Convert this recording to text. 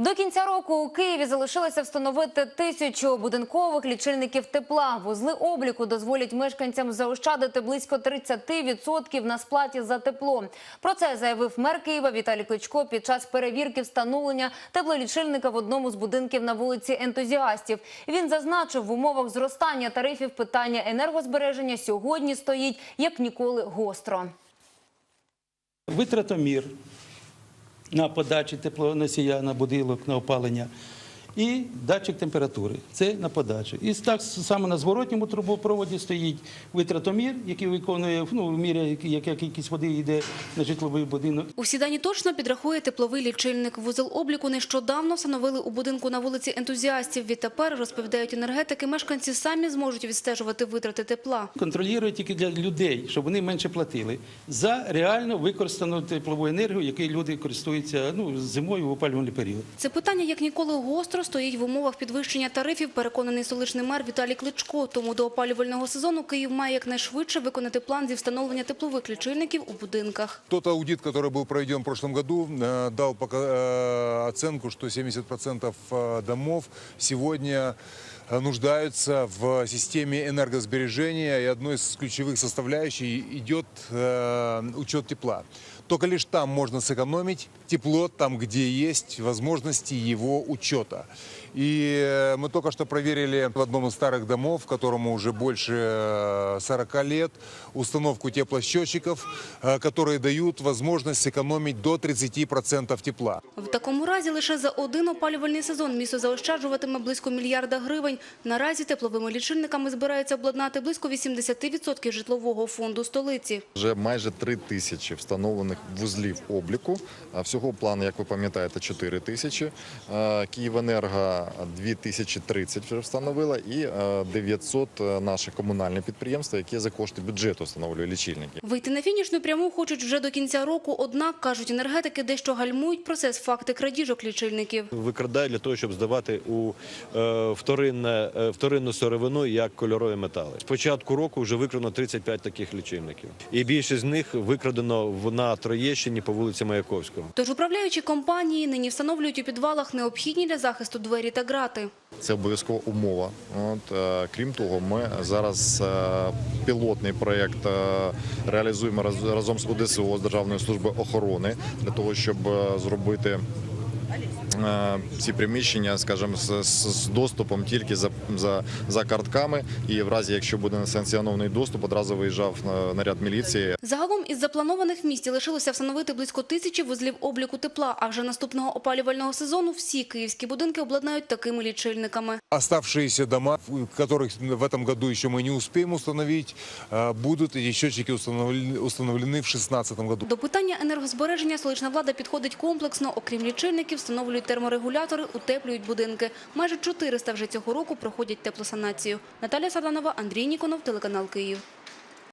До кінця року у Києві залишилося встановити тисячу будинкових лічильників тепла. Вузли обліку дозволять мешканцям заощадити близько 30% на сплаті за тепло. Про це заявив мер Києва Віталій Кличко під час перевірки встановлення теплолічильника в одному з будинків на вулиці ентузіастів. Він зазначив, в умовах зростання тарифів питання енергозбереження сьогодні стоїть як ніколи гостро. витратомір на подачі теплоносія на будинок, на опалення і датчик температури. Це на подачу. І так само на зворотньому трубопроводі стоїть витратомір, який виконує ну, міряє, яка кількість води йде на житловий будинок. Усі дані точно підрахує тепловий лічильник. Вузол обліку нещодавно встановили у будинку на вулиці ентузіастів. Відтепер, розповідають енергетики, мешканці самі зможуть відстежувати витрати тепла. Контролює тільки для людей, щоб вони менше платили за реально використану теплову енергію, якою люди користуються ну, зимою в опалювальний період. Це питання як ніколи гостро стоїть в умовах підвищення тарифів, переконаний столичний мер Віталій Кличко. Тому до опалювального сезону Київ має якнайшвидше виконати план зі встановлення теплових лічильників у будинках. Тот аудит, который был проведен в прошлом году, э, дал пока- э, оценку, что 70% э, домов сегодня э, нуждаются в системе энергосбережения, и одной из ключевых составляющих идет э, учет тепла. Только лишь там можно сэкономить тепло, там, где есть возможности его учета. И э, мы только что проверили в одном из старых домов, которому уже больше э, 40 лет, установку теплосчетчиков, э, которые дают возможность сэкономить до 30% тепла. В такому разі лише за один опалювальний сезон місто заощаджуватиме близько мільярда гривень. Наразі тепловими лічильниками збираються обладнати близько 80% житлового фонду столиці. Вже майже три тисячі встановлених вузлів обліку. А Всього план, як ви пам'ятаєте, 4 тисячі. Е, Київенерго 2030 вже встановила і е, 900 наших комунальних підприємств, які за кошти бюджету встановлюють лічильники. Вийти на фінішну пряму хочуть вже до кінця року, однак, кажуть енергетики, дещо гальмують процес факти крадіжок лічильників. викрадають для того, щоб здавати у е, вторинне, е, вторинну сировину як кольорові метали. З початку року вже викрадено 35 таких лічильників, і більшість з них викрадено в на Троєщині по вулиці Маяковського. Тож управляючі компанії нині встановлюють у підвалах необхідні для захисту двері та грати. Це обов'язкова умова. От, е, крім того, ми зараз е, пілотний проєкт е, реалізуємо разом з УДСО, з Державної служби охорони, для того, щоб зробити ці приміщення, скажімо, з, з- з доступом тільки за, за, за картками. І в разі, якщо буде несанкціонований доступ, одразу виїжджав е, наряд міліції Загалом із запланованих в місті лишилося встановити близько тисячі вузлів обліку тепла, а вже наступного опалювального сезону всі київські будинки обладнають такими лічильниками. Оставшиеся дома, в которых в этом году еще мы не успеем установить, э, будут эти счетчики установлены, установлены в 2016 году. До питання енергозбереження столична влада підходить комплексно. Окрім лічильників, встановлюють терморегулятори, утеплюють будинки. Майже 400 вже цього року проходять теплосанацію. Наталя Саданова, Андрій Ніконов, телеканал Київ.